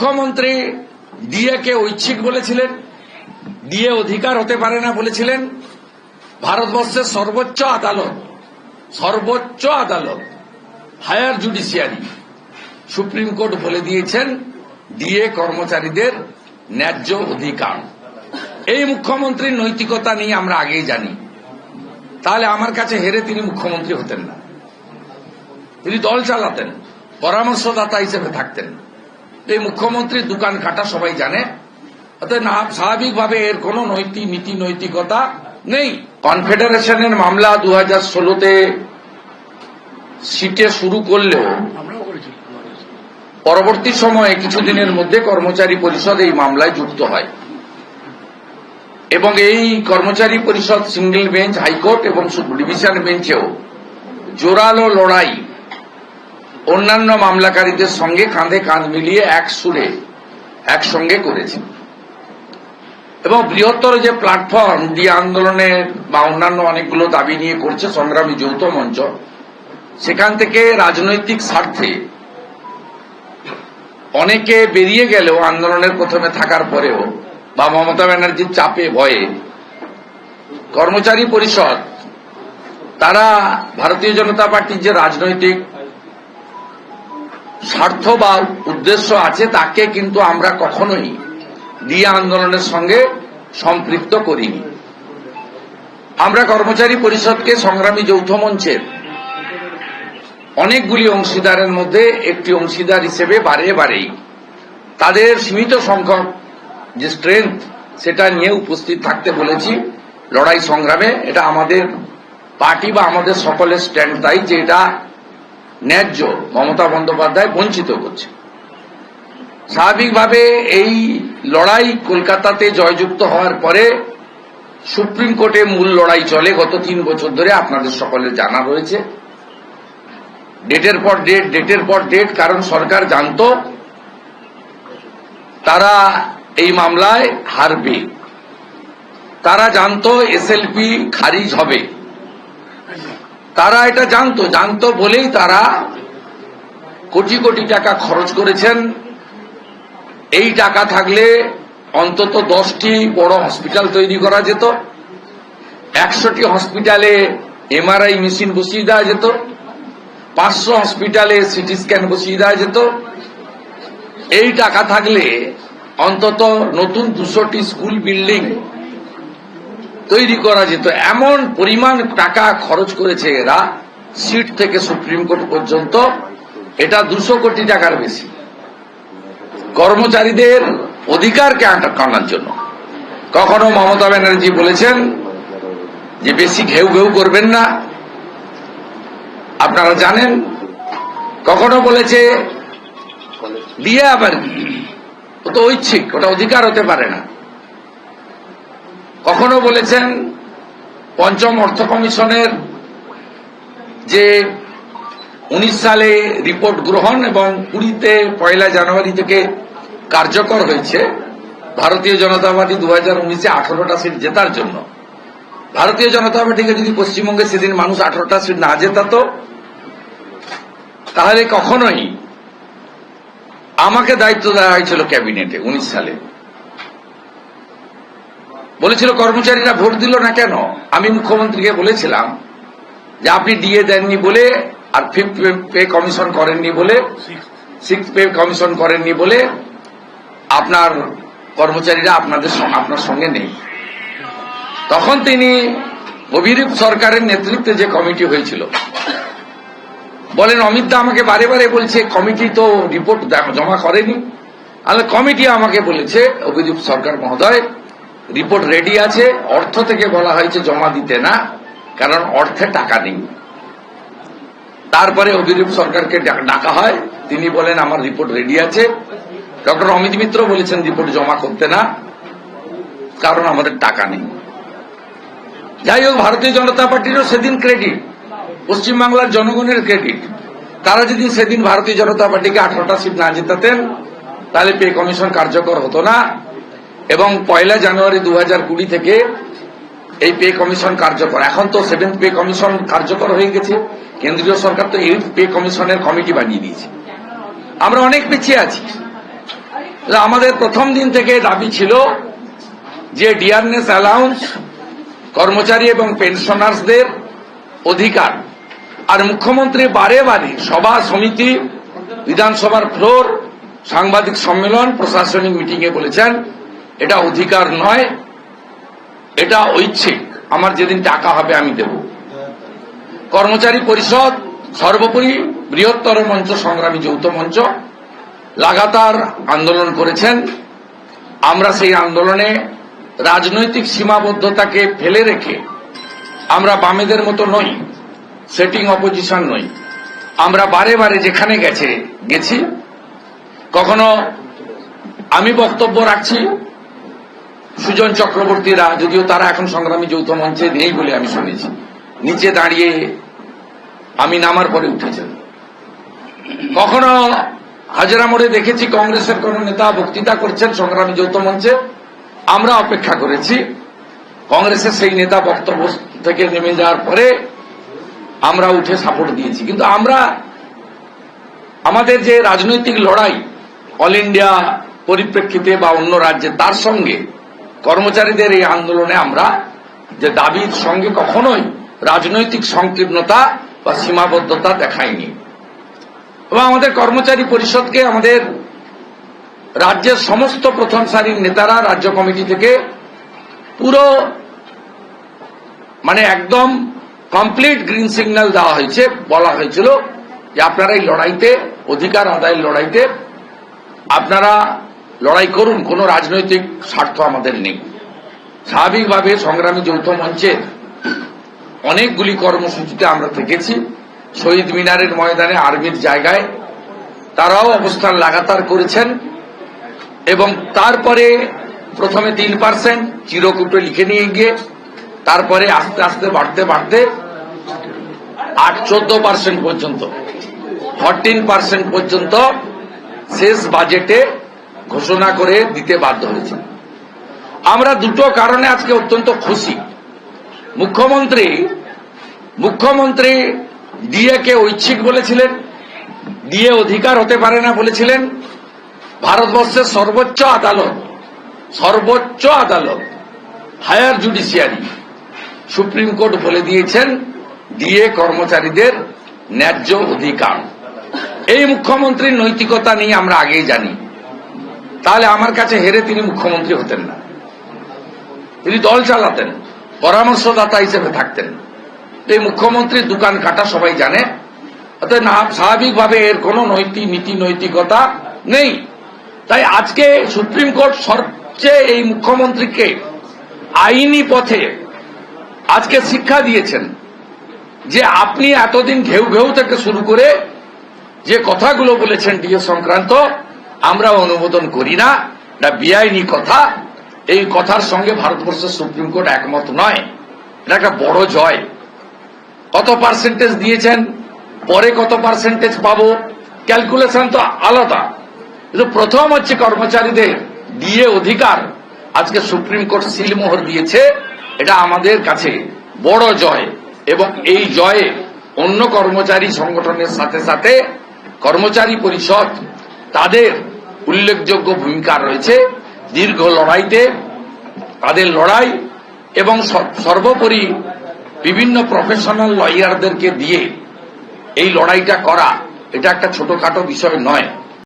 মুখ্যমন্ত্রী ডিএ কে ঐচ্ছিক বলেছিলেন, ডিএ অধিকার হতে পারে না বলেছিলেন, ভারতবর্ষের সর্বোচ্চ আদালত সর্বোচ্চ আদালত, হায়ার জুডিশিয়ারি, সুপ্রিম কোর্ট বলে দিয়েছেন, ডিএ কর্মচারীদের ন্যায্য অধিকার। এই মুখ্যমন্ত্রীর নৈতিকতা নিয়ে আমরা আগেই জানি। তাহলে আমার কাছে হেরে তিনি মুখ্যমন্ত্রী হতেন না। তিনি দল চালাতেন, পরামর্শদাতা হিসেবে থাকতেন। এই মুখ্যমন্ত্রীর দোকান কাটা সবাই জানে। না স্বাভাবিকভাবে এর কোন নৈতিক নীতি নৈতিকতা নেই। কনফেডারেশনের মামলা দু হাজার ষোলোতে সিটে শুরু করলেও পরবর্তী সময়ে কিছুদিনের মধ্যে কর্মচারী পরিষদ এই মামলায় যুক্ত হয়। এবং এই কর্মচারী পরিষদ সিঙ্গেল বেঞ্চ হাইকোর্ট এবং ডিভিশন বেঞ্চেও জোরালো লড়াই অন্যান্য মামলাকারীদের সঙ্গে কাঁধে কাঁধ মিলিয়ে এক সুরে একসঙ্গে করেছে। এবং বৃহত্তর যে প্ল্যাটফর্ম দিয়ে আন্দোলনের বা অন্যান্য অনেকগুলো দাবি নিয়ে করছে সংগ্রামী যৌথ মঞ্চ, সেখান থেকে রাজনৈতিক স্বার্থে অনেকে বেরিয়ে গেলেও আন্দোলনের প্রথমে থাকার পরেও বা মমতা ব্যানার্জির চাপে ভয়ে কর্মচারী পরিষদ, তারা ভারতীয় জনতা পার্টির যে রাজনৈতিক স্বার্থ বা উদ্দেশ্য আছে তাকে কিন্তু আমরা কখনোই দিয়ে আন্দোলনের সঙ্গে সম্পৃক্ত করিনি। আমরা কর্মচারী পরিষদকে সংগ্রামী যৌথ মঞ্চের অনেকগুলি অংশীদারের মধ্যে একটি অংশীদার হিসেবে বারে বারেই তাদের সীমিত সংখ্যক যে স্ট্রেংথ সেটা নিয়ে উপস্থিত থাকতে বলেছি। লড়াই সংগ্রামে এটা আমাদের পার্টি বা আমাদের সকলের স্ট্যান্ড তাই যে এটা ন্যায্য মমতা বন্দ্যোপাধ্যায় বঞ্চিত করছে। স্বাভাবিকভাবে এই লড়াই কলকাতাতে জয়যুক্ত হওয়ার পরে সুপ্রিম কোর্টে মূল লড়াই চলে, গত তিন বছর ধরে আপনাদের সকলের জানা রয়েছে। ডেটের পর ডেট, ডেটের পর ডেট, কারণ সরকার জানত তারা এই মামলায় হারবে। তারা জানতো এসএলপি খারিজ হবে। তারা এটা জানতো জানতো বলেই তারা কোটি কোটি টাকা খরচ করেছেন। এই টাকা থাকলে অন্তত দশটি বড় হসপিটাল তৈরি করা যেত, একশোটি হসপিটালে এমআরআই মেশিন বসিয়ে দেওয়া যেত, পাঁচশো হসপিটালে সিটি স্ক্যান বসিয়ে দেওয়া যেত। এই টাকা থাকলে অন্তত নতুন দুশোটি স্কুল বিল্ডিং তৈরি করা যেত। এমন পরিমাণ টাকা খরচ করেছে এরা, সিট থেকে সুপ্রিম কোর্ট পর্যন্ত। এটা দুশো কোটি টাকার বেশি। কর্মচারীদের অধিকারকে আনার জন্য। কখনো মমতা ব্যানার্জি বলেছেন যে, বেশি ঘেউ ঘেউ করবেন না। আপনারা জানেন? কখনো বলেছে, দিয়ে আবার কি? ও তো ঐচ্ছিক, ওটা অধিকার হতে পারে না। কখনো বলেছেন পঞ্চম অর্থ কমিশনের যে উনিশ সালে রিপোর্ট গ্রহণ এবং কুড়িতে পয়লা জানুয়ারি থেকে কার্যকর হয়েছে, ভারতীয় জনতা পার্টি দু হাজার উনিশে আঠারোটা সিট জেতার জন্য। ভারতীয় জনতা পার্টিকে যদি পশ্চিমবঙ্গে সেদিন মানুষ আঠারোটা সিট না জেতাত, তাহলে কখনোই আমাকে দায়িত্ব দেওয়া হয়েছিল ক্যাবিনেটে উনিশ সালে। বলেছিল, কর্মচারীরা ভোট দিল না কেন? আমি মুখ্যমন্ত্রীকে বলেছিলাম যে, আপনি ডিএ দেননি বলে আর ফিফথ পে কমিশন করেননি বলে সিক্স পে কমিশন করেননি বলে আপনার কর্মচারীরা আপনাদের আপনার সঙ্গে নেই। তখন তিনি অভিরূপ সরকারের নেতৃত্বে যে কমিটি হয়েছিল, বলেন, অমিত দা আমাকে বারে বারে বলছে, কমিটি তো রিপোর্ট জমা করেনি। আর কমিটি আমাকে বলেছে, অভিরূপ সরকার মহোদয় রিপোর্ট রেডি আছে, অর্থ থেকে বলা হয়েছে জমা দিতে না, কারণ অর্থে টাকা নেই। তারপরে অভিরূপ সরকারকে ডাকা হয়, তিনি বলেন, আমার রিপোর্ট রেডি আছে। ডক্টর অমিত মিত্র বলেছেন, রিপোর্ট জমা করতে না, কারণ আমাদের টাকা নেই। যাই হোক, ভারতীয় জনতা পার্টিরও সেদিন ক্রেডিট, পশ্চিমবাংলার জনগণের ক্রেডিট। তারা যদি সেদিন ভারতীয় জনতা পার্টিকে আঠারোটা সিট না জেতাতেন, তাহলে পে কমিশন কার্যকর হতো না। এবং পয়লা জানুয়ারি দু হাজার কুড়ি থেকে এই পে কমিশন কার্যকর। এখন তো সেভেন্থ পে কমিশন কার্যকর হয়ে গেছে। কেন্দ্রীয় সরকার তো এইট পে কমিশনের কমিটি বানিয়ে দিয়েছে। আমরা অনেক পিছিয়ে আছি। আমাদের প্রথম দিন থেকে দাবি ছিল যে ডিয়ারনেস অ্যালাউন্স কর্মচারী এবং পেনশনার্সদের অধিকার। আর মুখ্যমন্ত্রী বারে বারে সভা, সমিতি, বিধানসভার ফ্লোর, সাংবাদিক সম্মেলন, প্রশাসনিক মিটিংয়ে বলেছেন এটা অধিকার নয়, এটা ঐচ্ছিক। আমার যেদিন টাকা হবে আমি দেব। কর্মচারী পরিষদ, সর্বোপরি বৃহত্তর মঞ্চ, সংগ্রামী যৌথ মঞ্চ, লাগাতার আন্দোলন করেছেন। আমরা সেই আন্দোলনে রাজনৈতিক সীমাবদ্ধতাকে ফেলে রেখে আমরা বামেদের মতো নই, সেটিং অপোজিশন নই। আমরা বারে বারে যেখানে গেছে, গেছি। কখনো আমি বক্তব্য রাখছি সুজন চক্রবর্তীরা যদিও তারা এখন সংগ্রামী যৌথ মঞ্চে নেই বলে আমি শুনেছি। নিচে দাঁড়িয়ে আমি নামার পরে উঠেছেন। কখনো হাজারা মোড়ে দেখেছি কংগ্রেসের কোন নেতা বক্তৃতা করছেন সংগ্রামী যৌথ মঞ্চে? আমরা অপেক্ষা করেছি। কংগ্রেসের সেই নেতা বক্তব্য থেকে নেমে যাওয়ার পরে আমরা উঠে সাপোর্ট দিয়েছি। কিন্তু আমরা আমাদের যে রাজনৈতিক লড়াই, অল ইন্ডিয়া পরিপ্রেক্ষিতে বা অন্য রাজ্যে, তার সঙ্গে কর্মচারীদের এই আন্দোলনে আমরা যে দাবির সঙ্গে কখনোই রাজনৈতিক সংকীর্ণতা বা সীমাবদ্ধতা দেখায়নি এবং আমাদের কর্মচারী পরিষদকে আমাদের রাজ্যের সমস্ত প্রথম সারির নেতারা রাজ্য কমিটি থেকে পুরো মানে একদম কমপ্লিট গ্রিন সিগন্যাল দেওয়া হয়েছে, বলা হয়েছিল যে আপনারা এই লড়াইতে, অধিকার আদায়ের লড়াইতে আপনারা লড়াই করুন, কোনো রাজনৈতিক স্বার্থ আমাদের নেই। স্বাভাবিকভাবে সংগ্রামী যৌথ মঞ্চের অনেকগুলি কর্মসূচিতে আমরা থেকেছি। শহীদ মিনারের ময়দানে আর্মির জায়গায় তারাও অবস্থান লাগাতার করেছেন এবং তারপরে প্রথমে তিন পার্সেন্ট চিরকুটে লিখে নিয়ে গিয়ে তারপরে আস্তে আস্তে বাড়তে বাড়তে আট চোদ্দ পার্সেন্ট পর্যন্ত, ফরটিন পার্সেন্ট পর্যন্ত শেষ বাজেটে ঘোষণা করে দিতে বাধ্য হয়েছে। আমরা দুটো কারণে আজকে অত্যন্ত খুশি। মুখ্যমন্ত্রী মুখ্যমন্ত্রী ডিএকে ঐচ্ছিক বলেছিলেন ডিএ অধিকার হতে পারে না বলেছিলেন। ভারতবর্ষের সর্বোচ্চ আদালত সর্বোচ্চ আদালত, হায়ার জুডিশিয়ারি, সুপ্রিম কোর্ট বলে দিয়েছেন ডিএ কর্মচারীদের ন্যায্য অধিকার। এই মুখ্যমন্ত্রীর নৈতিকতা নিয়ে আমরা আগেই জানি। তাহলে আমার কাছে হেরে তিনি মুখ্যমন্ত্রী হতেন না। তিনি দল চালাতেন, পরামর্শদাতা হিসেবে থাকতেন। তো এই মুখ্যমন্ত্রীর দোকান কাটা সবাই জানে। স্বাভাবিকভাবে এর কোনো নৈতিক, নীতি নৈতিকতা নেই। তাই আজকে সুপ্রিম কোর্ট সবচেয়ে এই মুখ্যমন্ত্রীকে আইনি পথে আজকে শিক্ষা দিয়েছেন যে আপনি এতদিন ঘেউ ঘেউ থেকে শুরু করে যে কথাগুলো বলেছেন ডিএ সংক্রান্ত আমরা অনুমোদন করি না। এটা বেআইনি কথা। এই কথার সঙ্গে ভারতবর্ষের সুপ্রিম কোর্ট একমত নয়। এটা একটা বড় জয়। কত পার্সেন্টেজ দিয়েছেন? পরে কত পার্সেন্টেজ পাবো? ক্যালকুলেশন তো আলাদা। কিন্তু প্রথম হচ্ছে কর্মচারীদের দিয়ে অধিকার। আজকে সুপ্রিম কোর্ট সিলমোহর দিয়েছে। এটা আমাদের কাছে বড় জয়। এবং এই জয়ে অন্য কর্মচারী সংগঠনের সাথে সাথে কর্মচারী পরিষদ, তাদের উল্লেখযোগ্য ভূমিকা রয়েছে দীর্ঘ লড়াইতে, তাদের লড়াই এবং সর- সর্বোপরি বিভিন্ন প্রফেশনাল লয়ারদেরকে দিয়ে এই লড়াইটা করা, এটা একটা ছোটখাটো বিষয় নয়।